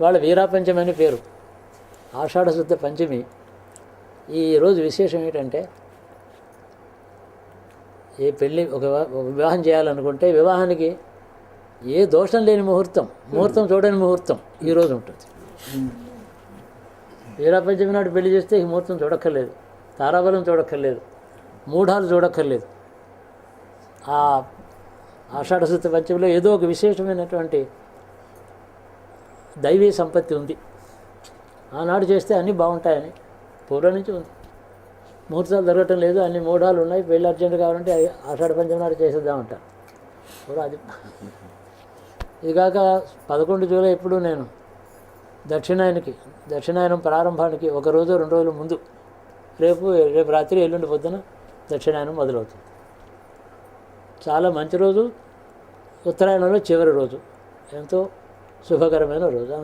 వాళ్ళ వీరాపంచమి అని పేరు. ఆషాఢశుద్ధ పంచమి. ఈ రోజు విశేషం ఏంటంటే ఏ పెళ్ళి ఒక ఒక వివాహం చేయాలనుకుంటే వివాహానికి ఏ దోషం లేని ముహూర్తం ముహూర్తం చూడని ముహూర్తం ఈరోజు ఉంటుంది. వీరాపంచమి నాడు పెళ్ళి చేస్తే ఈ ముహూర్తం చూడక్కర్లేదు. తారాబలం చూడక్కర్లేదు. మూఢాలు చూడక్కర్లేదు. ఆ ఆషాఢశుద్ధ పంచమిలో ఏదో ఒక విశేషమైనటువంటి దైవీ సంపత్తి ఉంది. ఆనాడు చేస్తే అన్నీ బాగుంటాయని పూర్వం నుంచి ఉంది. ముహూర్తాలు జరగటం లేదు అన్ని మూఢాలు ఉన్నాయి. పెళ్ళి అర్జెంట్ కావాలంటే అవి ఆషాఢ పంచమి నాడు చేసేద్దామంటారు కూడా అది ఇది కాక పదకొండు జూలై ఎప్పుడు నేను దక్షిణాయనకి దక్షిణాయనం ప్రారంభానికి ఒక రోజు రెండు రోజుల ముందు రేపు రేపు రాత్రి ఎల్లుండి పొద్దున దక్షిణాయనం మొదలవుతుంది. చాలా మంచి రోజు. ఉత్తరాయణంలో చివరి రోజు. ఎంతో శుభకరమైన రోజు.